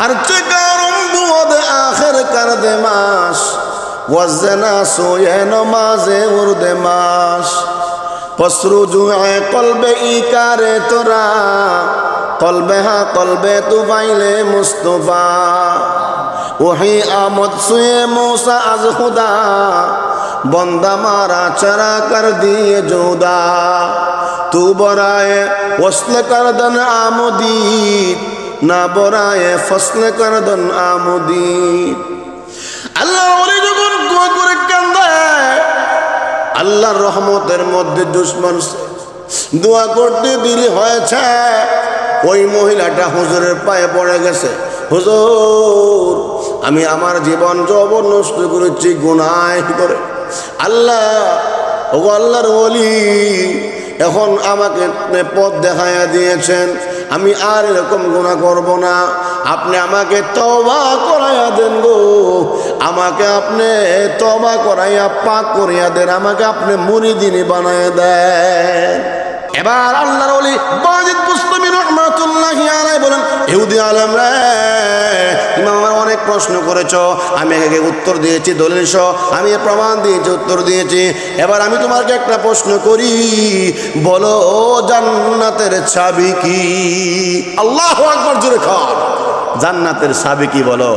হারচে কারম বুদ আখের কার দে মাস ওয়াজনা উর্দে মাস পশ্রু জুয়ে কলবে ইকারে তোরা কলবে হা কলবে তু পাইলে মুস্তফা ওহি আমদ সুয়ে মৌসা আজ খুদা বন্দা মারা চরা কর দিয়ে জোদা তু বরায় ওসলে কর দন আমোদিত না বরায়ে ফসলে কর দন আমুদীদ আল্লাহ যখন করে আল্লাহর রহমতের মধ্যে দুশ্মন দোয়া করতে দেরি হয়েছে। ওই মহিলাটা হুজুরের পায়ে পড়ে গেছে। হুজুর, আমি আমার জীবন যৌবন নষ্ট করেছি গুনায় করে। আল্লাহ ও আল্লাহর ওলি এখন আমাকে পথ দেখাইয়া দিয়েছেন, আমি আর এরকম গুণা করব না। আপনি আমাকে তবা করাইয়া দেন গো। আমাকে আপনি তবা করাইয়া, পাক করিয়া দেন। আমাকে আপনি মুরিদিনী বানাইয়া দেন। এবার আল্লাহর বলি বাজিদ মুসলিম রহমাতুল্লাহি বলেন, ইহুদি আলম রে প্রশ্ন করেছ, আমি একে উত্তর দিয়েছি, দলিল সহ আমি প্রমাণ দিয়েছি, উত্তর দিয়েছি। এবার আমি তোমাকে একটা প্রশ্ন করি, বলো, ও জান্নাতের চাবি কি? আল্লাহ আকবর, জোরে খান জান্নাতের চাবি কি বলো?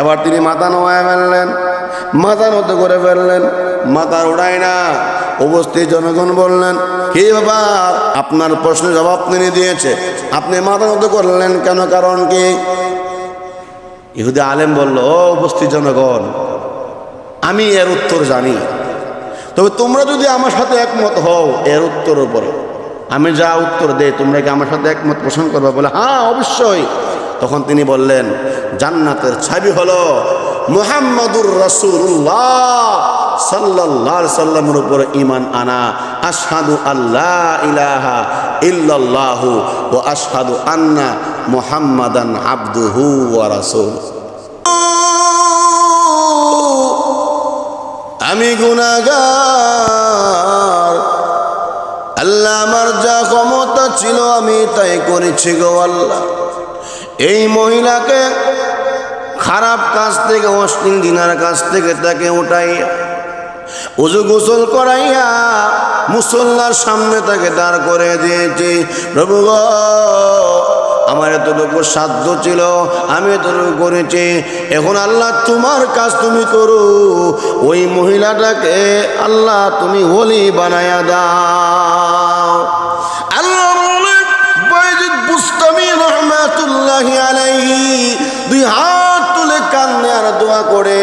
এবার তিনি মাথা নোয়া ফেললেন, মাথা নত করে ফেললেন, মাথা উড়ায় না। উপস্থিত জনগণ বললেন, কে বাবা আপনার প্রশ্নের জবাব তিনি দিয়েছে। আপনি মাথা নত করলেন কেন? কারণ কি? ইহুদি আলেম বলল, ও উপস্থিত জনগণ, আমি এর উত্তর জানি। তবে তোমরা যদি আমার সাথে একমত হও এর উত্তর উপরে। আমি যা উত্তর দেই, তোমরা কি আমার সাথে একমত পোষণ করবে? বলে হ্যাঁ অবশ্যই। তখন তিনি বললেন, জান্নাতের ছাবি হলো মুহাম্মাদুর রসুল্লাহ সাল্লাল্লাহ সাল্লামের উপর ইমান আনা। আশহাদু আল্লাহ ইলাহা ইল্লাল্লাহু ও আশহাদু আন্না মুহাম্মাদান আবদুহু রাসূল। আমি গুনাগার আল্লাহ আমার যা ক্ষমতা ছিল আমি তাই করেছি গো আল্লাহ। এই মহিলাকে খারাপ কাজ থেকে, অশ্লীল দিনার কাছ থেকে তাকে উঠাইয়া, উজু গোসল করাইয়া মুসল্লার সামনে তাকে দাঁড় করে দিয়েছি। প্রভু আমার এতটুকু সাধ্য ছিল, আমি এতটুকু করেছি। এখন আল্লাহ তোমার কাজ তুমি করো। ওই মহিলাটাকে আল্লাহ তুমি হোলি বানায়া দাও। আল্লাহ দুই হাত তুলে আর করে।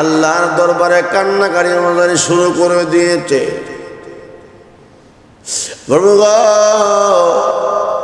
আল্লাহর দরবারে শুরু করে দিয়েছে।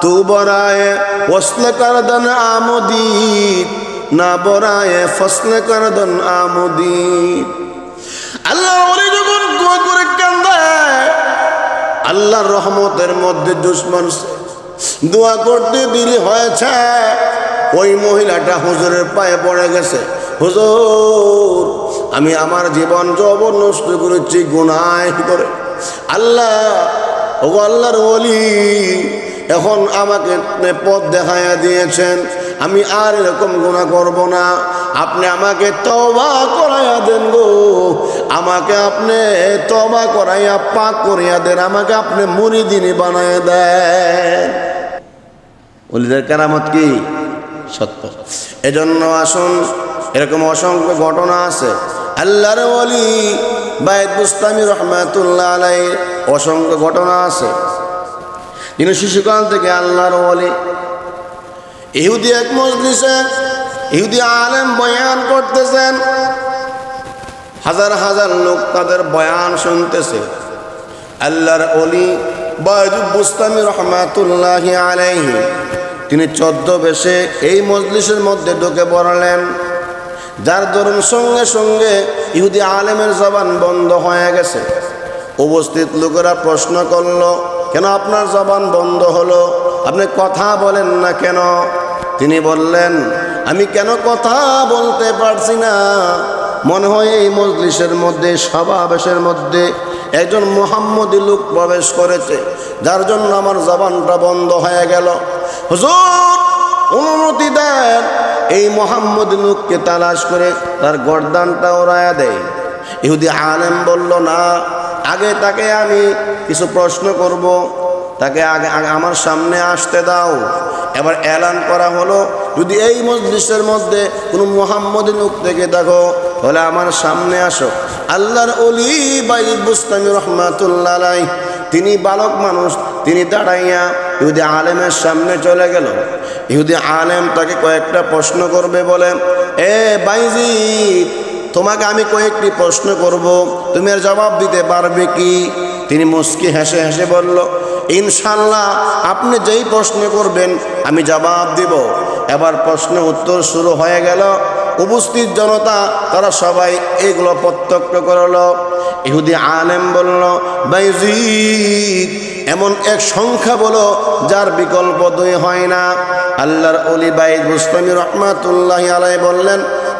তু বরায় ফসল করদন আমোদি না বরায় ফসল করদন আমোদি আল্লাহ যখন করে আল্লাহর রহমতের মধ্যে দুশ্মন দোয়া করতে দিলে হয়েছে। ওই মহিলাটা হুজুরের পায়ে পড়ে গেছে। হুজুর, আমি আমার জীবন জবর নষ্ট করেছি গুনায় করে। আল্লাহ ও আল্লাহর বলি এখন আমাকে পথ দেখাইয়া দিয়েছেন, আমি আর এরকম গুণা করব না। আপনি আমাকে তবা করাইয়া দেন গো। আমাকে আপনি তবা করাইয়া, পাক করিয়া দেন। আমাকে আপনি মুরিদিনী বানাইয়া দেন। অলিদের কেরামত কি? সত্য। এজন্য আসুন, এরকম অসংখ্য ঘটনা আছে। আল্লাহর ওলি বাইদ বুস্তামি রহমাতুল্লাহ আলাই অসংখ্য ঘটনা আছে। তিনি শিশুকাল থেকে আল্লাহর ওলি ইহুদি এক মজলিসে ইহুদি আলেম বয়ান করতেছেন। হাজার হাজার লোক তাদের বয়ান শুনতেছে। আল্লাহর অলি বাইজুব বুস্তামি রহমাতুল্লাহ আলাইহি, তিনি চোদ্দ বেশে এই মজলিসের মধ্যে ঢুকে পড়লেন। যার দরুন সঙ্গে সঙ্গে ইহুদি আলেমের জবান বন্ধ হয়ে গেছে। উপস্থিত লোকেরা প্রশ্ন করল কেন আপনার জবান বন্ধ হলো? আপনি কথা বলেন না কেন? তিনি বললেন, আমি কেন কথা বলতে পারছি না? মনে হয় এই মজলিসের মধ্যে, সমাবেশের মধ্যে একজন মোহাম্মদী লোক প্রবেশ করেছে, যার জন্য আমার জবানটা বন্ধ হয়ে গেল। হুজুর, অনুমতি দেন, এই মোহাম্মদ লোককে তালাশ করে তার গরদানটা ওরায়া দেয়। ইহুদি আলেম বলল, না আগে তাকে আমি কিছু প্রশ্ন করব, তাকে আগে আমার সামনে আসতে দাও। এবার এলান করা হলো, যদি এই মজলিসের মধ্যে কোনো মোহাম্মদ লোক থেকে দেখো, তাহলে আমার সামনে আসো। আল্লাহর অলি বাই বুস্তামি রহমাতুল্লাহ তিনি বালক মানুষ, তিনি দাঁড়াইয়া ইহুদি আলেমের সামনে চলে গেল। ইহুদি আলেম তাকে কয়েকটা প্রশ্ন করবে বলে, এ বাইজি তোমাকে আমি কয়েকটি প্রশ্ন করব। তুমি এর জবাব দিতে পারবে কি? তিনি মুস্কি হেসে হেসে বলল ইনশাল্লাহ আপনি যেই প্রশ্ন করবেন, আমি জবাব দিব। এবার প্রশ্ন উত্তর শুরু হয়ে গেল। উপস্থিত জনতা, তারা সবাই এগুলো প্রত্যক্ষ করল। ইহুদি আলেম বলল, বাইজিদ, এমন এক সংখ্যা বলো, যার বিকল্প দুই হয় না। আল্লাহর অলি বাইদ মুস্তামি রহমাতুল্লাহ আলাই বললেন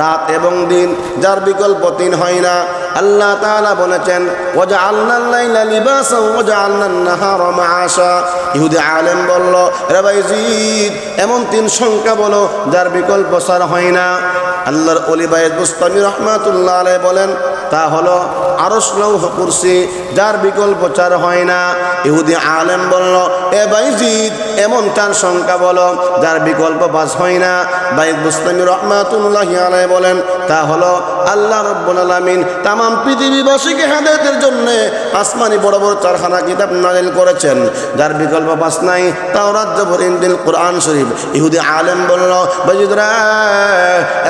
রাত এবং দিন, যার বিকল্প তিন হয় না। আল্লাহ তাআলা বলেছেন ওজা আল্লাহ লিবাসা ওজা আল্লাহ নাহার মাআশা। ইহুদি আলেম বলল রে ভাইজিদ এমন তিন সংখ্যা বলো, যার বিকল্প সার হয় না। আল্লাহর অলি বাইদ মুস্তামি রহমাতুল্লাহ আলাই বলেন, তা হলো আরস লৌহ কুরসি, যার বিকল্প চার হয় না। ইহুদি আলেম বলল এ বাইজিদ, এমন চার সংখ্যা বলো, যার বিকল্প পাঁচ হয় না। বাইদ মুস্তামি রহমাতুল্লাহ আলাই বলেন, তা হলো আল্লাহ রব্বুল আলামিন তাম পৃথিবীবাসীকে হেদায়তের জন্য আসমানি বড় বড় চারখানা কিতাব নাজিল করেছেন। যার বিকল্প পাস নাই, তাও রাজ্য ইন্দিল কোরআন শরীফ। ইহুদি আলেম বলল, বাইজিদরা,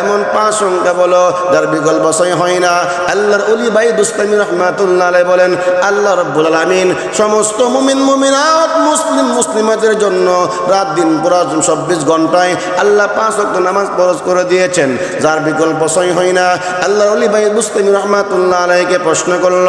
এমন পাঁচ সংখ্যা বলো, যার বিকল্প ছয় হয় না। আল্লাহর অলি বাই দুস্তামি রহমাতুল্লাহ বলেন, আল্লাহ রব্বুল আলামিন সমস্ত মুমিন, মুমিনাত মুসলিম মুসলিমাদের জন্য রাত দিন পুরা চব্বিশ ঘন্টায় আল্লাহ পাঁচ অক্ট নামাজ ফরজ করে দিয়েছেন। যার বিকল্প ছয় হয় না। আল্লাহর অলি বাই দুস্তামি রহমাতুল্লাহ আলাইকে প্রশ্ন করল,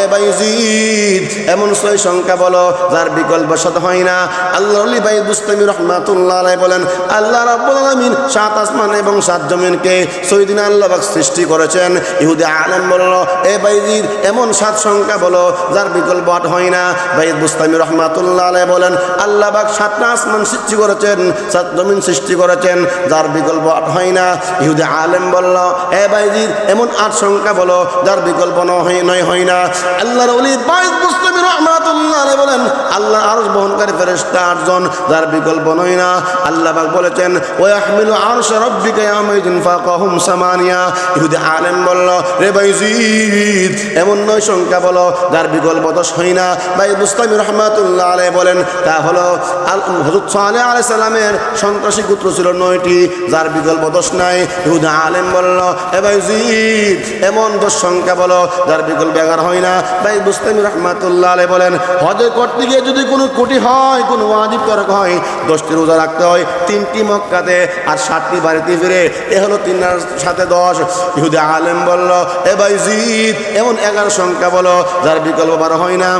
এ বাইজিদ এমন ছয় সংখ্যা বলো, যার বিকল্প সাথে হয় না? আল্লাহ অলি বাই দুস্তামি রহমাতুল্লাহ আলাই বলেন, আল্লাহ রব্বুল আলামিন সাত আসমান এবং সাত জমিনকে ছয় দিন আল্লাহ সৃষ্টি করেছেন। ইহুদি আলম বলল, এ বাইজিদ এমন সাত সংখ্যা বলো, যার বিকল্প আট হয় না? বাইদ বুস্তামি রহমাতুল্লাহ আলাই বলেন আল্লাহ পাক সাতটা আসমান সৃষ্টি করেছেন, সাত জমিন সৃষ্টি করেছেন, যার বিকল্প হয় না। ইহুদি আলেম বলল, এ বাইজিদ, এমন আট সংখ্যা বলো, যার বিকল্প নয়, হয় না। আল্লাহর অলি বাইদ বুস্তামি রহমাতুল্লাহ বলেন আল্লাহ আরশ বহনকারী ফেরেশতা আটজন, যার বিকল্প নয় না। আল্লাহ পাক বলেছেন, ওয়াহমিলু আরশ রাব্বিকা ইয়াউমাইদিন ফাকাহুম সামানিয়া। ইহুদি আলেম বলল, রে বাইজিদ, এমন নয় সংখ্যা বলো, যার বিকল্প দশ হয় না। ভাই মুস্তামি রহমাতুল্লাহ আলাই বলেন তা হলো, আল হজরত সালেহ আলাই সাল্লামের সন্ত্রাসী গোত্র ছিল নয়টি, যার বিকল্প দোষ নাই। ইহুদি আলেম বলল, এ বাইজিদ, এমন দশ সংখ্যা বলো, যার বিকল্প এগারো হয় না। ভাই মুস্তামি রহমাতুল্লাহ আলাই বলেন হজে করতে গিয়ে যদি কোনো কোটি হয়, কোনো ওয়াজিব তরক হয়, দশটি রোজা রাখতে হয়, তিনটি মক্কাতে আর সাতটি বাড়িতে ফিরে, এ হলো তিন সাথে দশ। ইহুদি আলেম বলল, এ বাইজিদ, এমন এগারো সংখ্যা বলো, যার বিকল্প বারো হয় না।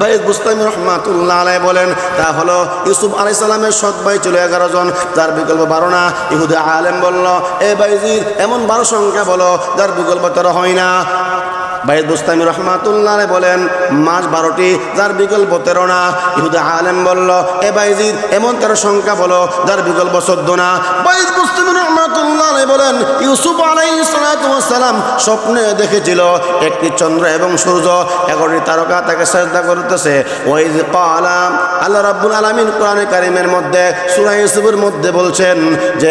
বাইদ বুস্তামি রহমাতুল্লাহ আলাই বলেন, তা হলো ইউসুফ আলাই সালামের সৎ ভাই ছিল এগারো জন তার বিকল্প বারো না। ইহুদে আলেম বলল, এ বাইজির এমন বারো সংখ্যা বলো, যার বিকল্প তারা হয় না। বাইদ বুস্তামি রহমাতুল্লাহ বলেন, মাস বারোটি, যার বিকল্প তেরো না। ইহুদা আলেম বলল, এ বাইজিদ, এমন তেরো সংখ্যা বলো, যার বিকল্প চোদ্দ না। বাইদ বুস্তামি রহমাতুল্লাহ বলেন, ইউসুফ আলাই সালাম স্বপ্নে দেখেছিল একটি চন্দ্র এবং সূর্য। এগারোটি তারকা তাকে চেষ্টা করতেছে। ওই পালাম আল্লাহ রাব্বুল আলামিন কোরআনে কারিমের মধ্যে, সূরা ইউসুফের মধ্যে বলছেন যে,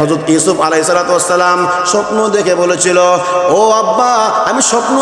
হযরত ইউসুফ আলাইহিস সালাম স্বপ্ন দেখে বলেছিল, ও আব্বা, আমি স্বপ্ন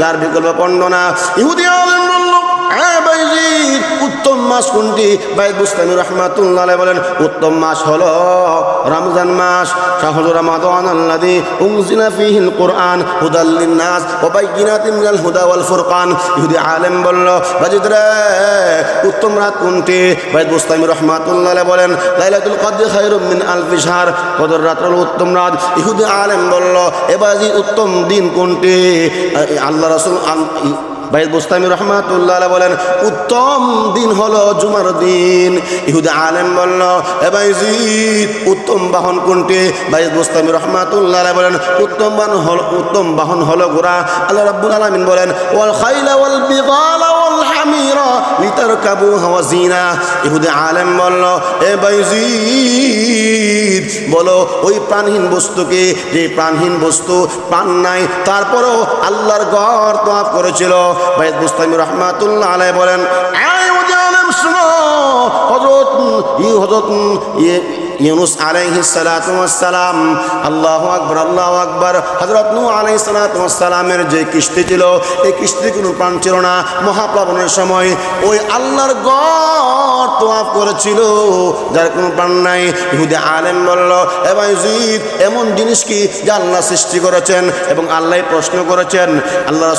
যার বিকল্প পণ্য না। ইহুদি উত্তম মাস কোনটি? ভাই বুস্তামি রহমাতুল্লাহ বলেন, উত্তম মাস হলো রমজান মাস। শাহরু রমাদান আল্লাযী উনজিলা ফীহিল কুরআন হুদাল লিন-নাস ওয়া বাইয়িনাতিন মিনাল হুদা ওয়াল ফুরকান। ইহুদি আলেম বলল বাজিদ রে, উত্তম রাত কোনটি? ভাই বুস্তামি রহমাতুল্লাহ বলেন, লাইলাতুল কদর খায়রুম মিন আলফি শাহর কদর রাত হলো উত্তম রাত। ইহুদি আলেম বলল এবাজি উত্তম দিন কোনটি? আল্লাহ রাসূল ভাই বুস্তামি রহমাতুল্লাহ বলেন, উত্তম দিন হলো জুমার দিন। ইহুদা আলেম বলল, এ ভাইজিদ উত্তম বাহন কোনটি? ভাই বুস্তামি রহমাতুল্লাহ বলেন, উত্তম বাহন হল, উত্তম বাহন হলো ঘোড়া আল্লাহ রাব্বুল আলামিন বলেন, ওয়াল খাইলা ওয়াল বিগালা বলো ওই প্রাণহীন বস্তুকে, যে প্রাণহীন বস্তু প্রাণ নাই, তারপরও আল্লাহর গড় তোয়াফ করেছিল। বাইদ মুস্তামি রহমাতুল্লাহ আলাই বলেন, "আয় ওদের আলেম, শোনো হজরত ই হজরত ইয়ে ইউনুস আলাইহি সালাতু ওয়াসসালাম, আল্লাহু আকবার আল্লাহু আকবার, হযরত নূহ আলাইহিস সালাতু ওয়াসসালামের যে কিস্তি ছিল, এই কিস্তি কোনো প্রাণ ছিল না। মহাপ্লাবনের সময় ওই আল্লাহর গড় তোয়াফ করেছিল, যার কোনো প্রাণ নাই। ইহুদি আলেম বলল এবার জিদ এমন জিনিস কি যা আল্লাহ সৃষ্টি করেছেন এবং আল্লাহ প্রশ্ন করেছেন? আল্লাহ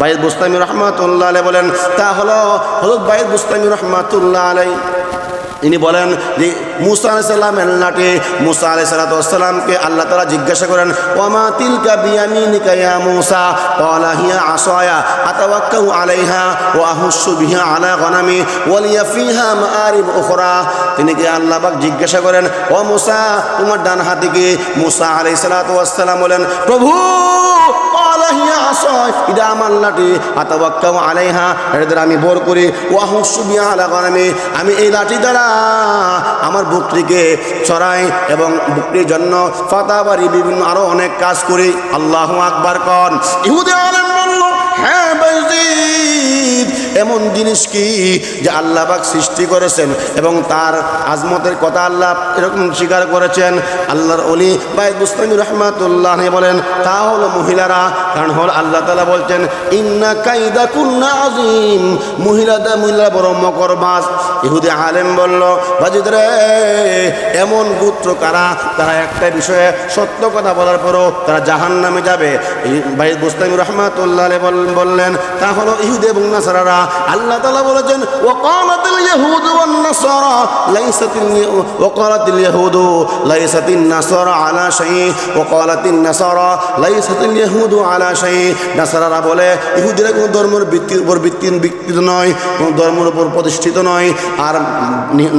বাইদ বুস্তামি রহমাতুল্লাহ আলাই বলেন, তা হলো হজরত বাইদ বুস্তামি রহমাতুল্লাহ আলাই। ইনি বলেন যে মুসা আলাইসাল্লামের লাটে মুসা আলাইসাল্লামকে আল্লাহ তালা জিজ্ঞাসা করেন ওমা তিলকা বিয়ামিনিকা ইয়া মুসা? ক্বালা, হিয়া আসায়া, আতাওয়াক্কাউ আলাইহা ওয়া আহুসসু বিহা আলা গনামি ওয়ালিয়া ফিহা মাআরিব উখরা। তিনি কি আল্লাহ জিজ্ঞাসা করেন, ও মুসা, তোমার ডান হাতে কি মুসা আলাইহিসসালাতু ওয়াসসালাম বলেন, প্রভু আমার লাঠি আমি বর করি। ওয়া আহুসসু বিহা আলা গনামি আমি এই লাঠি দ্বারা আমার বকরিকে চড়াই এবং বকরির জন্য ফাতাবারি বিভিন্ন আরও অনেক কাজ করি। আল্লাহ আকবর কন। ইহুদে হ্যাঁ এমন জিনিস কি যে আল্লাহ পাক সৃষ্টি করেছেন এবং তার আজমতের কথা আল্লাহ এরকম স্বীকার করেছেন? আল্লাহর অলি বাইদ মুস্তামি রহমাতুল্লাহ বলেন, তা হলো মহিলারা। কারণ হল আল্লাহ তালা বলছেন, ইন্না কাইদা কুন্না আজিম মহিলাদের মহিলা বড় মকর মাস ইহুদি আলেম বলল, বাজিদ রে, এমন গুত্র কারা? তারা একটা বিষয়ে সত্য কথা বলার পরও তারা জাহান নামে যাবে ভাই বুস্তামি রহমাতুল্লাহ বললেন, তা হলো ইহুদি এবং নাসারারা আল্লাহ তালা বলেছেন ওকালাতিল ওয়ান নাসারা লাইসাতিল ওকালাতিল লাইসাতিন নাসারা আলা ওকালাতিন নাসারা লাইসাতিল আলা নাসারারা বলে, ইহুদিরা ধর্মের ভিত্তির উপর নয় ধর্মের উপর প্রতিষ্ঠিত নয়। আর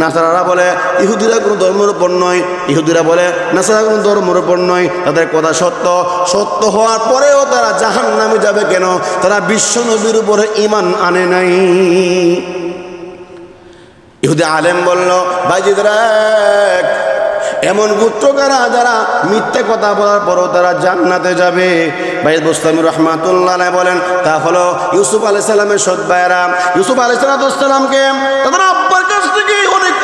নাসারারা বলে, ইহুদিরা কোন ধর্মের উপর নয়। ইহুদিরা বলে, নাসারা কোন ধর্মের উপর নয়, তাদের কথা সত্য। সত্য হওয়ার পরেও তারা জাহান নামে যাবে কেন? তারা বিশ্ব নবীর উপরে ইমান আনে নাই। ইহুদি আলেম বলল বাইজিদ এমন গুত্রকারা যারা মিথ্যে কথা বলার পরও তারা জান্নাতে যাবে। বাইদ বুস্তামি রহমাতুল্লাহ বলেন, তা হলো ইউসুফ আলাই সাল্লামের সৎ ভাইয়েরা। ইউসুফ আলাই সাল্লামকে তাদের আব্বার কাছ থেকে অনেক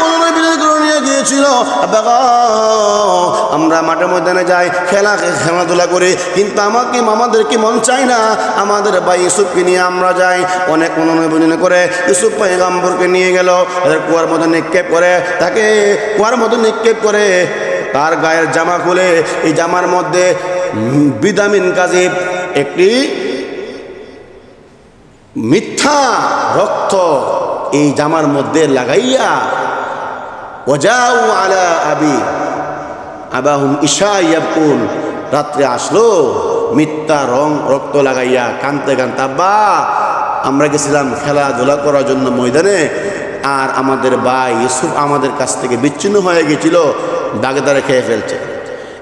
আমরা মাঠে ময়দানে যাই, খেলা, খেলাধুলা করি, কিন্তু আমাকে, আমাদেরকে মন চাই না। আমাদের ভাই ইউসুফকে নিয়ে আমরা যাই, অনেক অনুনয় বিনয় করে। ইউসুফ পয়গাম্বরকে নিয়ে গেল, তাদের কুয়ার মধ্যে নিক্ষেপ করে। তাকে কুয়ার মধ্যে নিক্ষেপ করে, তার গায়ের জামা খুলে, এই জামার মধ্যে বিদামিন কাজী একটি মিথ্যা রক্ত এই জামার মধ্যে লাগাইয়া ওজাউ আলা আবি। আবাহুম ঈশা ইয়াবকুন। রাত্রে আসলো, মিথ্যা রং, রক্ত লাগাইয়া কানতে কানতে, আব্বা, আমরা গেছিলাম খেলাধুলা করার জন্য ময়দানে আর আমাদের ভাই ইউসুফ আমাদের কাছ থেকে বিচ্ছিন্ন হয়ে গেছিল দাগেদারে খেয়ে ফেলছে।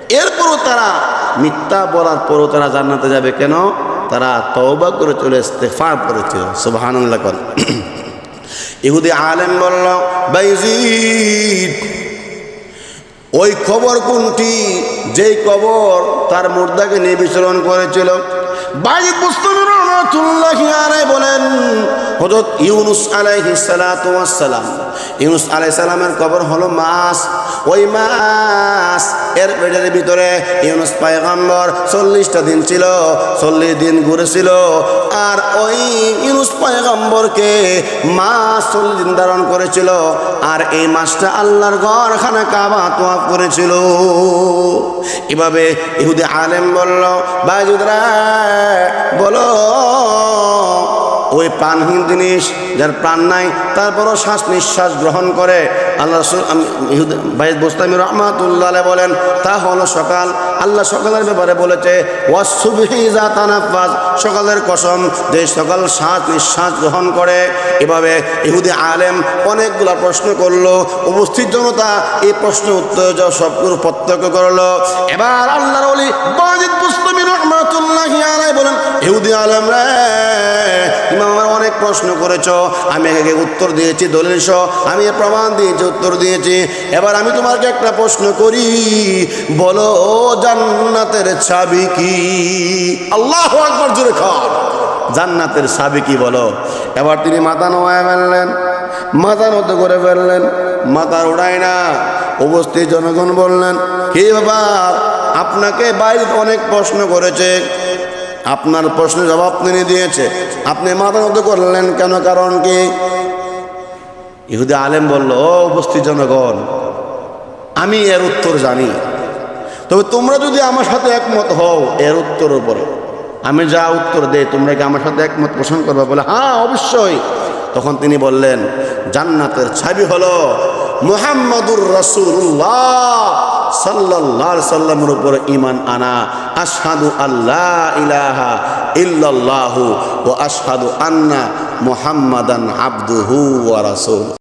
এরপরও তারা মিথ্যা বলার পরও তারা জান্নাতে যাবে কেন? তারা তওবা করে চলে ইস্তেফার করেছিল, সুবহানাল্লাহ কর। ইহুদি আলেম বলল, বাইজিদ, ওই খবর কোনটি? যেই কবর তার মুর্দাকে নিয়ে বিচরণ করেছিল। বাইজিদ মুস্তামির বলেন হজরত ইউনুস আলাইহিস সালাম। ইউনুস আলাইহিস সালামের কবর হলো মাস ওই মাস, এর পেটের ভিতরে ইউনুস পয়গম্বর চল্লিশটা দিন ছিল, চল্লিশ দিন ঘুরেছিল, আর ওই ইউনুস পয়গম্বরকে মাস চল্লিশ দিন ধারণ করেছিল, আর এই মাসটা আল্লাহর ঘর খানা কাবা তোয়াফ করেছিল। এভাবে ইহুদি আলেম বলল বাজুদরা বলো ওই প্রাণহীন জিনিস যার প্রাণ নাই তারপরও শ্বাস নিঃশ্বাস গ্রহণ করে। আল্লাহ রসুল ভাইদ বোস্তামি রহমাতুল্লাহ বলেন, তা হলো সকাল। আল্লাহ সকালের ব্যাপারে বলেছে সকালের কসম, যে সকাল শ্বাস নিঃশ্বাস গ্রহণ করে। এভাবে ইহুদি আলেম অনেকগুলা প্রশ্ন করল, উপস্থিত জনতা এই প্রশ্ন উত্তর যা সবগুলো প্রত্যক্ষ করল। এবার আল্লাহর ওলি বাজিদ মুসলিম রহমাতুল্লাহ বলেন, ইহুদি আলেম রে প্রশ্ন করেছ, আমি একে উত্তর দিয়েছি, দলিল সহ আমি প্রমাণ দিয়েছি, উত্তর দিয়েছি। এবার আমি তোমাকে একটা প্রশ্ন করি, বলো, ও জান্নাতের চাবি কি? আল্লাহ আকবর, জোরে খান জান্নাতের চাবি কি বলো? এবার তিনি মাথা নোয়ায় ফেললেন, মাথা নত করে ফেললেন, মাথা উড়ায় না। উপস্থিত জনগণ বললেন কি ব্যাপার আপনাকে বাইরে অনেক প্রশ্ন করেছে। আপনার প্রশ্নের জবাব তিনি দিয়েছে। আপনি মাথা মতো করলেন কেন? কারণ কি? ইহুদি আলেম বলল, ও উপস্থিত জনগণ, আমি এর উত্তর জানি। তবে তোমরা যদি আমার সাথে একমত হও এর উত্তর উপরে। আমি যা উত্তর দেই, তোমরা কি আমার সাথে একমত পোষণ করবে? বলে হ্যাঁ অবশ্যই। তখন তিনি বললেন, জান্নাতের ছাবি হলো মুহাম্মাদুর রসুল্লাহ সাল্লাল্লাহ সাল্লামের উপর ইমান আনা। আশহাদু আল্লাহ ইলাহা ইল্লাল্লাহু ও আশহাদু আন্না মোহাম্মদান আব্দুহু ওয়া